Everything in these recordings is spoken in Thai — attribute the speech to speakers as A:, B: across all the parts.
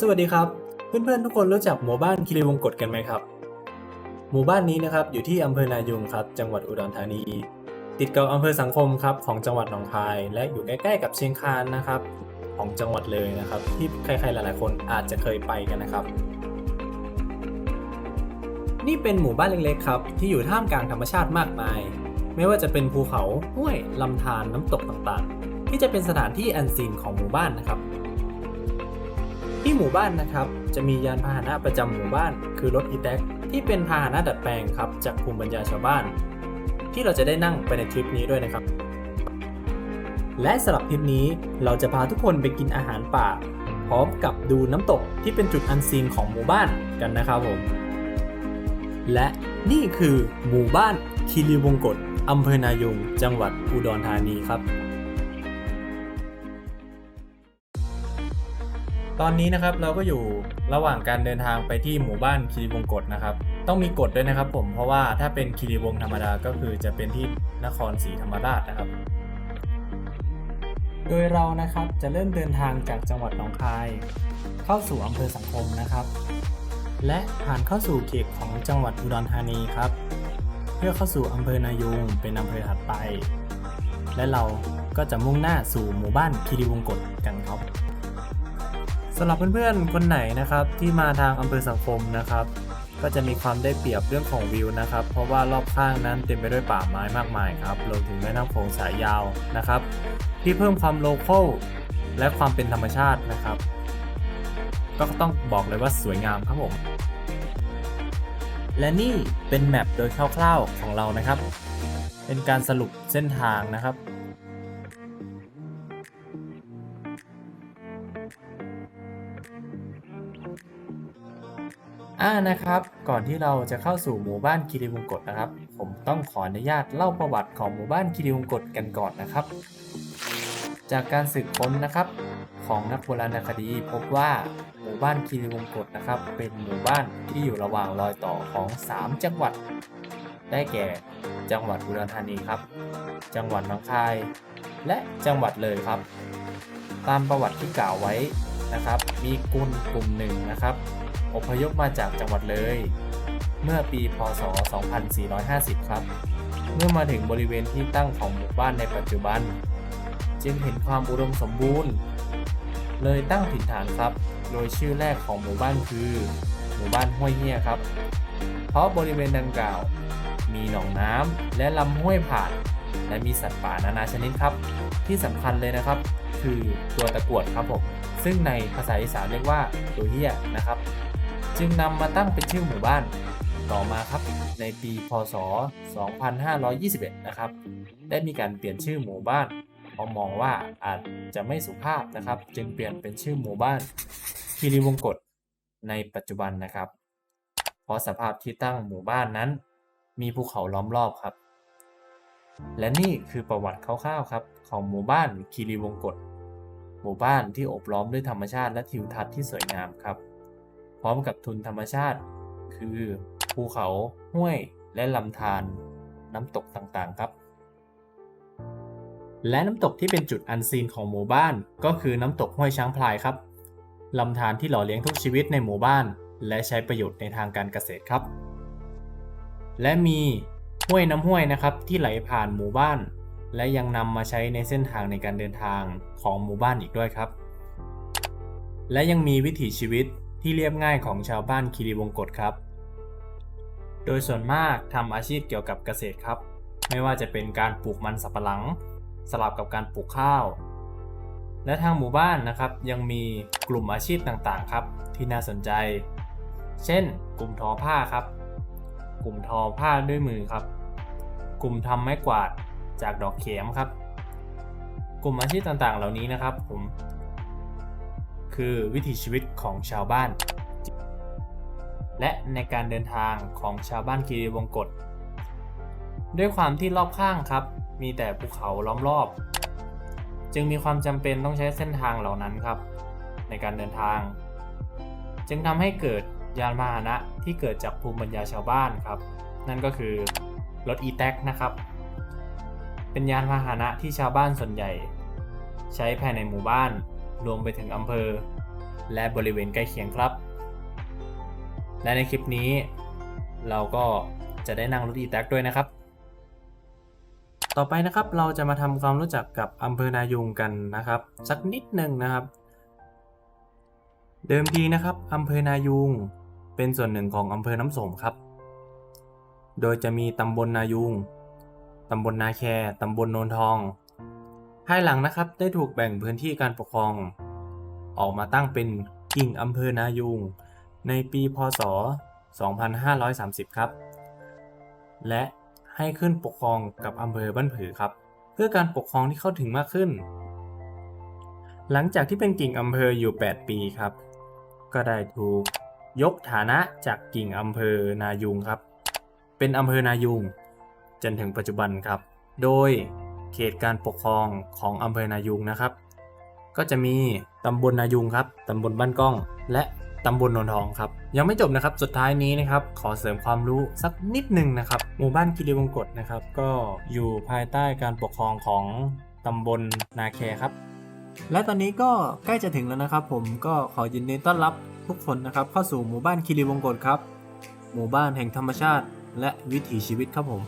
A: สวัสดีครับ เพื่อนๆทุกคนรู้จักหมู่บ้านคีรีวงกฏกันไหมครับ หมู่บ้านนี้นะครับอยู่ที่อำเภอนายุงครับ จังหวัดอุดรธานี ติดกับอำเภอสังคมครับของจังหวัดหนองคาย และอยู่ใกล้ๆกับเชียงคานนะครับ ของจังหวัดเลยนะครับ ที่ใครๆหลายๆ คนอาจจะเคยไปกันนะครับ นี่เป็นหมู่บ้านเล็กๆครับที่อยู่ท่ามกลางธรรมชาติมากมาย ไม่ว่าจะเป็นภูเขาห้วยลำธารน้ำตกต่างๆ ที่จะเป็นสถานที่อันซีนของหมู่บ้านนะครับ ที่หมู่บ้านนะครับ จะมียานพาหนะประจำหมู่บ้าน คือรถอีแท็กที่เป็นพาหนะดัดแปลงครับ จากภูมิปัญญาชาวบ้าน ที่เราจะได้นั่งไปในทริปนี้ด้วยนะครับ และสำหรับทริปนี้เราจะพาทุกคนไปกินอาหารป่า พร้อมกับดูน้ำตกที่เป็นจุดอันซีนของหมู่บ้านกันนะครับผม และนี่คือหมู่บ้านคีรีวงกฏอำเภอนายุงจังหวัดอุดรธานีครับ ตอนนี้นะครับเราก็อยู่ระหว่างการเดินทางไปที่หมู่บ้านคีรีวงกฏนะครับ ต้องมีกฎด้วยนะครับผมเพราะว่าถ้าเป็นคีรีวงธรรมดาก็คือจะเป็นที่นครศรีธรรมราชนะครับ โดยเรานะครับจะเริ่มเดินทางจากจังหวัดหนองคาย เข้าสู่อำเภอสังคมนะครับ และผ่านเข้าสู่เขตของจังหวัดอุดรธานีครับ เพื่อเข้าสู่อำเภอนายูงเป็นอำเภอถัดไป และเราก็จะมุ่งหน้าสู่หมู่บ้านคีรีวงกฏกันครับำหรับเพื่อนๆ คนไหนนะครับที่มาทางอำเภอสังคมนะครับ ก็จะมีความได้เปรียบเรื่องของวิวนะครับ เพราะว่ารอบข้างนั้นเต็มไปด้วยป่าไม้มากมายครับรวมถึงแม่น้ำโขงสายยาวนะครับ ที่เพิ่มความโลคอลและความเป็นธรรมชาตินะครับ ก็ต้องบอกเลยว่าสวยงามครับผม และนี่เป็นแมปโดยคร่าวๆของเรานะครับ เป็นการสรุปเส้นทางนะครับ อ่านะครับ ก่อนที่เราจะเข้าสู่หมู่บ้านคีรีวงกฏนะครับ ผมต้องขออนุญาตเล่าประวัติของหมู่บ้านคีรีวงกฏกันก่อนนะครับ จากการสืบค้นนะครับของนักโบราณคดีพบว่าหมู่บ้านคีรีวงกฏนะครับ เป็นหมู่บ้านที่อยู่ระหว่างรอยต่อของ 3 จังหวัด ได้แก่จังหวัดอุดรธานีครับ จังหวัดหนองคาย และจังหวัดเลยครับ ตามประวัติที่กล่าวไว้นะครับ มีกลุ่มกลุ่มหนึ่งนะครับ อพยพมาจากจังหวัดเลย เมื่อปีพศ 2450 ครับ เมื่อมาถึงบริเวณที่ตั้งของหมู่บ้านในปัจจุบัน จึงเห็นความอุดมสมบูรณ์ เลยตั้งถิ่นฐานครับ โดยชื่อแรกของหมู่บ้านคือ หมู่บ้านห้วยเหี้ยครับ เพราะบริเวณดังกล่าว มีหนองน้ำและลำห้วยผ่าน และมีสัตว์ป่านานาชนิดครับ ที่สำคัญเลยนะครับ คือตัวตะกรวดครับผมซึ่งในภาษาอีสานเรียกว่าตัวเหี้ยนะครับ จึงนำมาตั้งเป็นชื่อหมู่บ้าน ต่อมาครับในปีพศ 2521 นะครับ ได้มีการเปลี่ยนชื่อหมู่บ้านเพราะมองว่าอาจจะไม่สุภาพนะครับ จึงเปลี่ยนเป็นชื่อหมู่บ้านคีรีวงกฏในปัจจุบันนะครับ เพราะสภาพที่ตั้งหมู่บ้านนั้น มีภูเขาล้อมรอบครับ และนี่คือประวัติคร่าวๆครับของหมู่บ้านคีรีวงกฏหมู่บ้านที่อบล้อมด้วยธรรมชาติและทิวทัศน์ที่สวยงามครับ พร้อมกับทุนธรรมชาติ คือภูเขาห้วยและลำธารน้ำตกต่างๆครับ และน้ำตกที่เป็นจุดอันซีนของหมู่บ้าน ก็คือน้ำตกห้วยช้างพลายครับลำธารที่หล่อเลี้ยงทุกชีวิตในหมู่บ้าน และใช้ประโยชน์ในทางการเกษตรครับ และมีห้วยน้ำห้วยนะครับที่ไหลผ่านหมู่บ้าน และยังนำมาใช้ในเส้นทางในการเดินทางของหมู่บ้านอีกด้วยครับ และยังมีวิถีชีวิต ที่เรียบง่ายของชาวบ้านคีรีวงกฏครับ โดยส่วนมากทำอาชีพเกี่ยวกับเกษตรครับ ไม่ว่าจะเป็นการปลูกมันสับปะหลัง สลับกับการปลูกข้าว และทางหมู่บ้านนะครับ ยังมีกลุ่มอาชีพต่างๆ ครับ ที่น่าสนใจ เช่น กลุ่มทอผ้าครับ กลุ่มทอผ้าด้วยมือครับ กลุ่มทำไม้กวาดจากดอกเข็มครับ กลุ่มอาชีพต่างๆ เหล่านี้นะครับ ผม คือวิถีชีวิตของชาวบ้าน และในการเดินทางของชาวบ้านคีรีวงกฏด้วยความที่รอบข้างครับ มีแต่ภูเขาล้อมรอบ จึงมีความจำเป็นต้องใช้เส้นทางเหล่านั้นครับ ในการเดินทาง จึงทำให้เกิดยานพาหนะที่เกิดจากภูมิปัญญาชาวบ้านครับ นั่นก็คือรถอีแท็กนะครับ เป็นยานพาหนะที่ชาวบ้านส่วนใหญ่ ใช้ภายในหมู่บ้าน รวมไปถึงอำเภอ และบริเวณใกล้เคียงครับ และในคลิปนี้ เราก็จะได้นั่งรถอีแท็กด้วยนะครับ ต่อไปนะครับเราจะมาทำความรู้จักกับอำเภอนายุงกันนะครับ สักนิดหนึ่งนะครับ เดิมทีนะครับอำเภอนายุงเป็นส่วนหนึ่งของอำเภอน้ำสมครับ โดยจะมีตำบลนายุงตำบลนาแคตำบลโนนทอง ภายหลังนะครับได้ถูกแบ่งพื้นที่การปกครอง ออกมาตั้งเป็นกิ่งอำเภอนายุง ในปีพศ 2530 ครับ และให้ขึ้นปกครองกับอำเภอบ้านผือครับ เพื่อการปกครองที่เข้าถึงมากขึ้น หลังจากที่เป็นกิ่งอำเภออยู่ 8 ปีครับ ก็ได้ถูกยกฐานะจากกิ่งอำเภอนายุงครับ เป็นอำเภอนายุงจนถึงปัจจุบันครับ โดย เขตการปกครองของอำเภอนายุงนะครับ ก็จะมีตำบลนายุงครับตำบลบ้านก้อง และตำบลนนทองครับ ยังไม่จบนะครับสุดท้ายนี้นะครับขอเสริมความรู้สักนิดหนึ่งนะครับ หมู่บ้านกิริวงกฎนะครับ ก็อยู่ภายใต้การปกครองของตำบลนาแคครับ และตอนนี้ก็ใกล้จะถึงแล้วนะครับ ผมก็ขอยินดีต้อนรับทุกคนนะครับ เข้าสู่หมู่บ้านคิริวงกฎครับ หมู่บ้านแห่งธรรมชาติ และวิถีชีวิตครับผม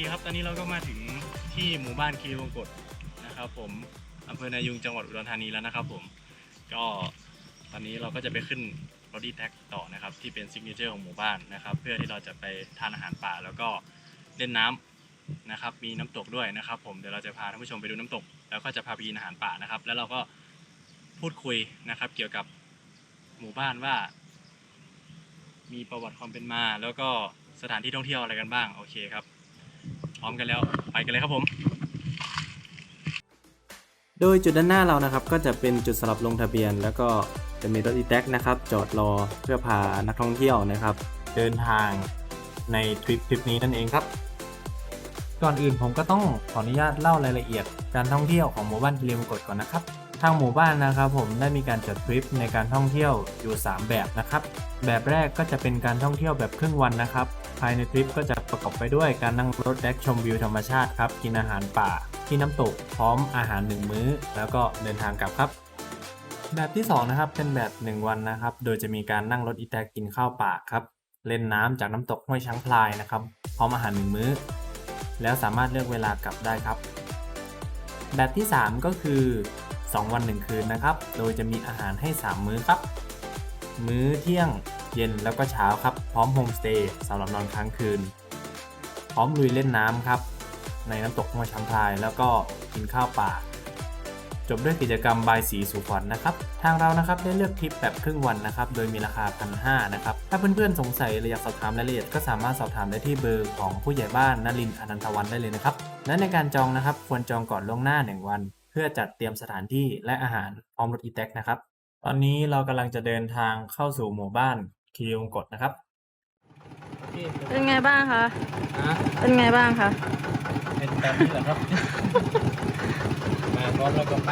B: เคครับ ตอนนี้เราก็มาถึงที่หมู่บ้านคีวงกฏนะครับผมอำเภอนายุงจังหวัดอุดรธานีแล้วนะครับผม ก็ตอนนี้เราก็จะไปขึ้นรถดีแท็กต่อนะครับ ที่เป็นซิกเนเจอร์ของหมู่บ้านนะครับ เพื่อที่เราจะไปทานอาหารป่าแล้วก็เล่นน้ำนะครับ มีน้ำตกด้วยนะครับ ผมเดี๋ยวเราจะพาท่านผู้ชมไปดูน้ำตก แล้วก็จะพาไปกินอาหารป่านะครับ แล้วเราก็พูดคุยนะครับ เกี่ยวกับหมู่บ้านว่า มีประวัติความเป็นมา แล้วก็สถานที่ท่องเที่ยวอะไรกันบ้างโอเคครับ พร้อมกันแล้วไปกันเลยครับผม
A: โดยจุดด้านหน้าเรานะครับ ก็จะเป็นจุดสำหรับลงทะเบียน แล้วก็จะมีรถอีแท็กนะครับ จอดรอเพื่อพานักท่องเที่ยวนะครับ เดินทางในทริปทริปนี้นั่นเองครับ ก่อนอื่นผมก็ต้องขออนุญาตเล่ารายละเอียดการท่องเที่ยวของหมู่บ้านกิริมกดก่อนนะครับ ทางหมู่บ้านนะครับผมได้มีการจัดทริปในการท่องเที่ยวอยู่ 3 แบบนะครับ แบบแรกก็จะเป็นการท่องเที่ยวแบบครึ่งวันนะครับ ภายในทริปก็จะประกอบไปด้วยการนั่งรถแดกชมวิวธรรมชาติครับ กินอาหารป่า ที่น้ำตกพร้อมอาหาร1มื้อ แล้วก็เดินทางกลับครับ แบบที่2นะครับเป็นแบบ 1 วันนะครับ โดยจะมีการนั่งรถอีแตกกินข้าวป่าครับ เล่นน้ำจากน้ำตกห้วยช้างพลายนะครับ พร้อมอาหาร1มื้อ แล้วสามารถเลือกเวลากลับได้ครับ แบบที่ 3 ก็คือ 2 วัน 1 คืนนะครับ โดยจะมีอาหารให้ 3 มื้อครับ มื้อเที่ยงเย็นแล้วก็เช้าครับ พร้อมโฮมสเตย์สำหรับนอนค้างคืน พร้อมลุยเล่นน้ำครับ ในน้ำตกห้วยช้างพลาย แล้วก็กินข้าวป่า จบด้วยกิจกรรมบายสีสุขวัญนะครับ ทางเรานะครับได้เลือกทริปแบบครึ่งวันนะครับ โดยมีราคาพันห้านะครับ ถ้าเพื่อนๆสงสัยหรืออยากสอบถามรายละเอียดก็สามารถสอบถามได้ที่เบอร์ของผู้ใหญ่บ้านนลินทร์อนันตวันได้เลยนะครับ และในการจองนะครับควรจองก่อนล่วงหน้า 1 วัน พื่อจัดเตรียมสถานที่และอาหารพร้อมรถอีแท็กนะครับ ตอนนี้เรากำลังจะเดินทางเข้าสู่หมู่บ้านคีรีวงกฎนะครับ
C: เป็นไงบ้างคะ
A: นะ
C: เป็นไงบ้างคะ
A: เป็นแบบนี้เหรอครับ มาพร้อมแล้วก็ไป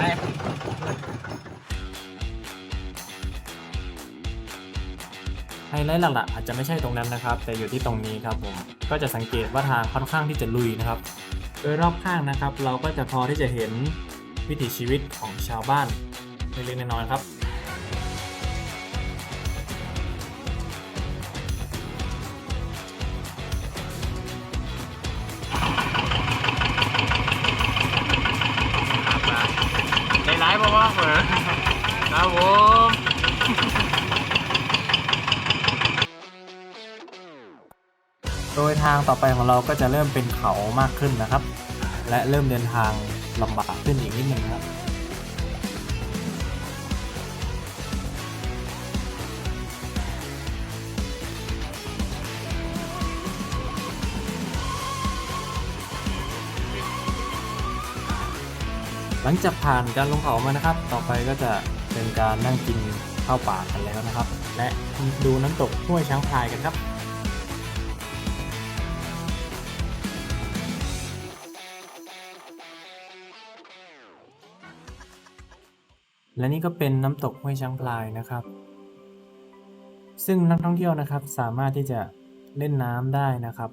A: ไฮไลท์หลักๆอาจจะไม่ใช่ตรงนั้นนะครับ แต่อยู่ที่ตรงนี้ครับผม ก็จะสังเกตว่าทางค่อนข้างที่จะลุยนะครับ โดยรอบข้างนะครับ เราก็จะพอที่จะเห็น วิถีชีวิตของชาวบ้านเล็กๆน้อยๆครับ
B: ในไลฟ์บอกว่าเหมือนครับผม
A: โดยทางต่อไปของเราก็จะเริ่มเป็นเขามากขึ้นนะครับ และเริ่มเดินทาง ลำบากขึ้นอีกนิดนึงครับหลังจากผ่านการลงเขามานะครับ ต่อไปก็จะเป็นการนั่งกินข้าวป่ากันแล้วนะครับ และดูน้ำตกห้วยช้างพายกันครับ และนี่ก็เป็นน้ำตกห้วยช้างพลายนะครับ ซึ่งนักท่องเที่ยวนะครับสามารถที่จะเล่นน้ำได้นะครับ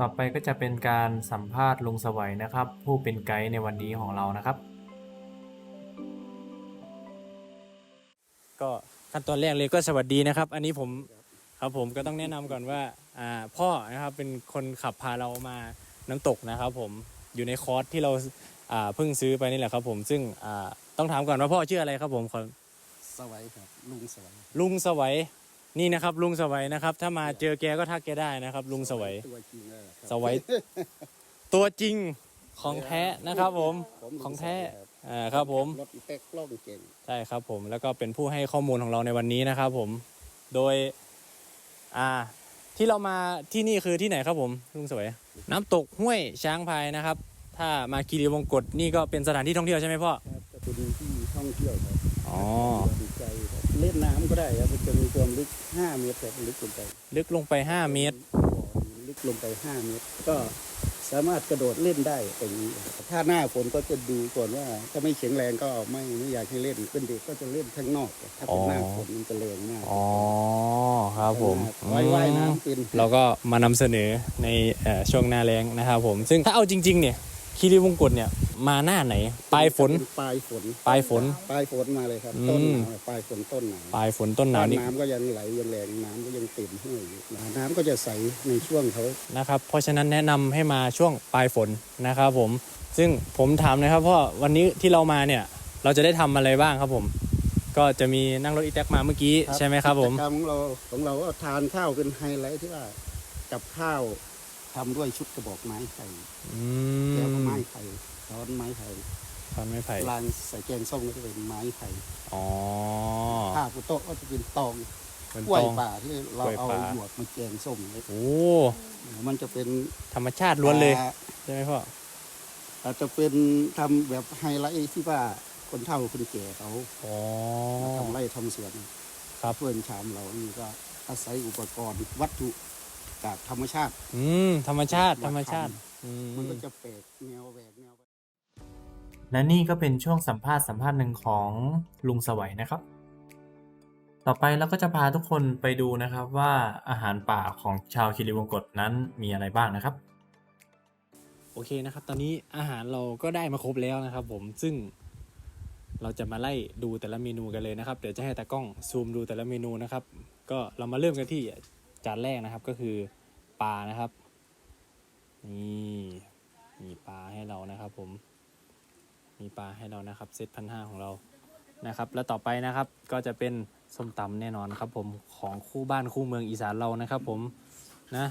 A: ต่อไปก็จะเป็นการสัมภาษณ์ลุงสวัยนะครับ ผู้เป็นไกด์ในวันนี้ของเรานะครับ ก็ขั้นตอนแรกเลยก็สวัสดีนะครับ อันนี้ผมครับผมก็ต้องแนะนำก่อนว่าอ่าพ่อนะครับเป็นคนขับพาเรามา น้ำตกนะครับผมอยู่ในคอร์สที่เราอ่าเพิ่งซื้อไปนี่แหละครับผมซึ่งอ่าต้องถามก่อนว่าพ่อชื่ออะไรครับผมขอ
D: สวัยครับลุงสวัย
A: ลุงสวัยนี่นะครับ ลุงสวัยนะครับ ถ้ามาเจอแกก็ทักแกได้นะครับ ลุงสวัย
D: ตัวจริงเลยครับ
A: สวัยตัวจริงของแท้นะครับผม
D: ผมลุ
A: ของแท้
D: สวัยครับ
A: อ่าครับผม
D: รถอีเต็กกล้องเก่ง
A: ใช่ครับผมแล้วก็เป็นผู้ให้ข้อมูลของเราในวันนี้นะครับผมโดยอ่าที่เรามาที่นี่คือที่ไหนครับผมลุงสวย น้ำตกห้วยช้างพายนะครับ ถ้ามาคีรีวงกฏนี่ก็เป็นสถานที่ท่องเที่ยวใช่ไหมพ่อ
D: ครับจะเป็นที่ท่องเที่ยวครับ
A: อ๋อ
D: ดีใจครับเล่นน้ำก็ได้ครับมันจะมีความลึก 5 เมตรครับลึกลงไป
A: ลึกลงไป 5 เมตร
D: บ่อลึกลงไป 5 เมตร ก็ สามารถกระโดดเล่นได้ตรงนี้ ถ้าหน้าฝนก็จะดูก่อนว่า ถ้าไม่แข็งแรงก็ไม่ไม่อยากให้เล่นเป็นเด็กก็จะเล่นข้างนอก ถ้าเป็นหน้าฝนมันจะแรงมาก
A: อ๋อครับผม
D: ว่ายว่ายน้ำเป็น
A: เราก็มานำเสนอในเอ่อช่วงหน้าแรงนะครับผม ซึ่งถ้าเอาจริง ๆ เนี่ย คีรีวงกฏเนี่ยมาหน้าไหน ปลายฝน
D: ปลายฝน
A: ปลายฝน
D: ปลายฝนมาเลยครับ
A: อืม
D: ต้นหนาวปลายฝนต้นหนาว
A: ปลายฝนต้นหนาวนี่
D: น้ำก็ยังไหลยังแรงน้ำก็ยังเต็มห้วยอยู่น้ำก็จะใสในช่วงเขา
A: นะครับ เพราะฉะนั้นแนะนำให้มาช่วงปลายฝนนะครับผม ซึ่งผมถามนะครับเพราะวันนี้ที่เรามาเนี่ยเราจะได้ทำอะไรบ้างครับผม ก็จะมีนั่งรถอีแท็กมาเมื่อกี้ใช่ไหมครับผม
D: กิจกรรของเราของเราก็ทานข้าวเป็นไฮไลท์ที่ว่ากับข้าว ทำด้วยชุดกระบอกไม้ไผ่
A: อื
D: แล้วก็
A: ม
D: ไม้ไผ่ช้อนไม้ไผ่
A: ตอนไม่ไผ่
D: ลางใส่แกงส้มก็จะเป็นไม้ไผ่
A: อ๋อ
D: ข้าวกุโต๊ะก็จะเป็นตอง
A: เป็น
D: กล้วย
A: ตอง
D: ป่าที่เรา
A: กล้วย
D: เอา
A: ป่า
D: หยวกมาแกงส้มเลย
A: โอ้
D: มันจะเป็น
A: ธรรมชาติล้วนเลย
D: อ่า
A: ใช่ไหมพ่อ
D: อาจจะเป็นทำแบบไฮไลท์ที่ว่าคนเฒ่าคนแก่เขา
A: อ๋อ
D: ทำไร่ทำสวน
A: ครับ
D: เพื่อนชามเรานี่ก็อาศัยอุปกรณ์วัตถุ จากธรรมชาติ
A: อืมธรรมชาติธรรมชาติอื
D: มันก็จะแปลกแนวแหวกแนว
A: และนี่ก็เป็นช่วงสัมภาษณ์สัมภาษณ์หนึ่งของลุงสวัยนะครับ ต่อไปเราก็จะพาทุกคนไปดูนะครับว่าอาหารป่าของชาวคิริวงกฏนั้นมีอะไรบ้างนะครับ โอเคนะครับ ตอนนี้อาหารเราก็ได้มาครบแล้วนะครับ ผมซึ่งเราจะมาไล่ดูแต่ละเมนูกันเลยนะครับ เดี๋ยวจะให้ตากล้องซูมดูแต่ละเมนูนะครับ ก็เรามาเริ่มกันที่ จานแรกนะครับก็คือปลานะครับ นี่มีปลาให้เรานะครับ ผม มีปลาให้เรานะครับเซตพันห้าของเรานะครับ แล้วต่อไปนะครับก็จะเป็นส้มตำแน่นอนครับ ผมของคู่บ้านคู่เมืองอีสานเรานะครับ ผมนะ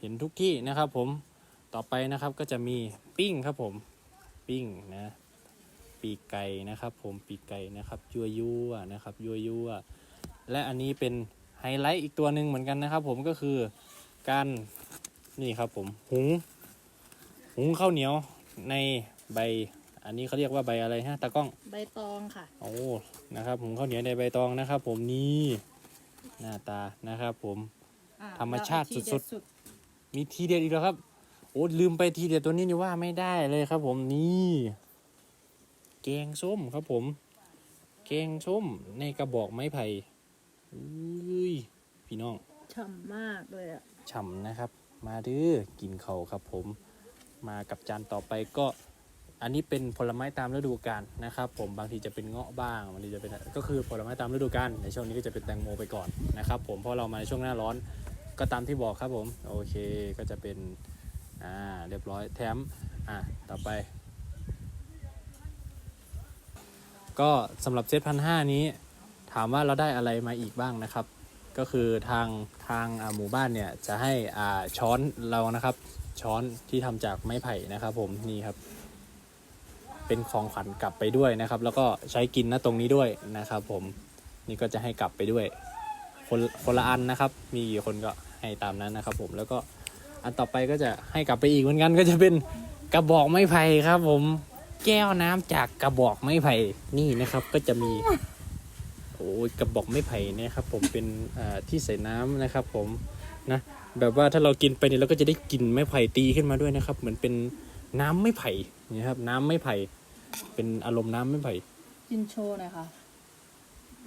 A: เห็นทุกที่นะครับ ผมต่อไปนะครับก็จะมีปิ้งครับผมปิ้งนะ ปีกไก่นะครับ ผมปีกไก่นะครับยั่วยั่วนะครับยั่วยั่วและอันนี้เป็น ฮไลท์อีกตัวหนึ่งเหมือนกันนะครับ ผมก็คือการนี่ครับผมหุงหุงข้าวเหนียวในใบ อันนี้เขาเรียกว่าใบอะไรฮะตากล้อง
C: ใบตองค่ะ
A: โอ้นะครับหุงข้าวเหนียวในใบตองนะครับ ผมนี่หน้าตานะครับ ผม
C: อะ
A: ธรรมชาติ
C: แล้ว
A: สุดมีทีเด็ดอีกแล้วครับ โอ้ลืมไปทีเด็ดตัวนี้นี่ว่าไม่ได้เลยครับ ผมนี่แกงส้มครับผม แกงส้มในกระบอกไม้ไผ่ อุ้ยพี่น้อง
C: ฉ่ำมากเลยอะ
A: ฉ่ำนะครับ มาเด้อกินเขาวครับผม มากับจานต่อไปก็ อันนี้เป็นผลไม้ตามฤดูกาลนะครับผมบางทีจะเป็นเงาะบ้างบางทีจะเป็นก็คือผลไม้ตามฤดูกาลในช่วงนี้ก็จะเป็นแตงโมไปก่อนนะครับ ผมเพราะเรามาในช่วงหน้าร้อนก็ตามที่บอกครับผมโอเคก็จะเป็นอ่าเรียบร้อยแถมอ่าต่อไป ก็สำหรับเซตพันห้านี้ ถามว่าเราได้อะไรมาอีกบ้างนะครับ ก็คือทางทางหมู่บ้านเนี่ยจะให้อ่าช้อนเรานะครับ ช้อนที่ทำจากไม้ไผ่นะครับ ผมนี่ครับ เป็นของขวัญกลับไปด้วยนะครับ แล้วก็ใช้กินนะตรงนี้ด้วยนะครับ ผมนี่ก็จะให้กลับไปด้วย คนคนละอันนะครับ มีกี่คนก็ให้ตามนั้นนะครับ ผมแล้วก็อันต่อไปก็จะให้กลับไปอีกเหมือนกันก็จะเป็นกระบอกไม้ไผ่ครับ ผมแก้วน้ำจากกระบอกไม้ไผ่นี่นะครับ ก็จะมี กระบอกไม้ไผ่เนะครับผมเป็นอ่าที่ใส่น้ำนะครับผมนะแบบว่าถ้าเรากินไปเนี่ยเราก็จะได้กลิ่นไม้ไผ่ตีขึ้นมาด้วยนะครับ เหมือนเป็นน้ำไม้ไผ่นะครับ น้ำไม้ไผ่เป็นอารมณ์น้ำไม้ไผ่
C: กินโชว์หน่อยค่ะ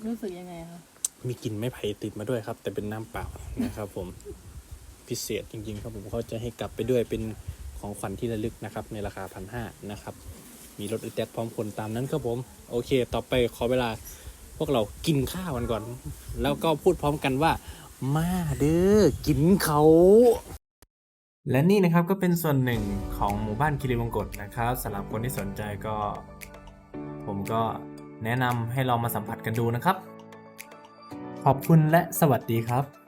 C: รู้สึกยังไงคะ
A: มีกลิ่นไม้ไผ่ติดมาด้วยครับ แต่เป็นน้ำเปล่านะครับ ผมพิเศษจริงๆครับผมเขาจะให้กลับไปด้วยเป็นของขวัญที่ระลึกนะครับ ในราคาพันห้านะครับ มีรถอีแท็กพร้อมคนตามนั้นครับผม โอเค ต่อไปขอเวลา พวกเรากินข้าวกันก่อน แล้วก็พูดพร้อมกันว่า มาเด้อกินเขา และนี่นะครับก็เป็นส่วนหนึ่งของหมู่บ้านคิริวงกฏนะครับสำหรับคนที่สนใจก็ ผมก็แนะนำให้ลองมาสัมผัสกันดูนะครับ ขอบคุณและสวัสดีครับ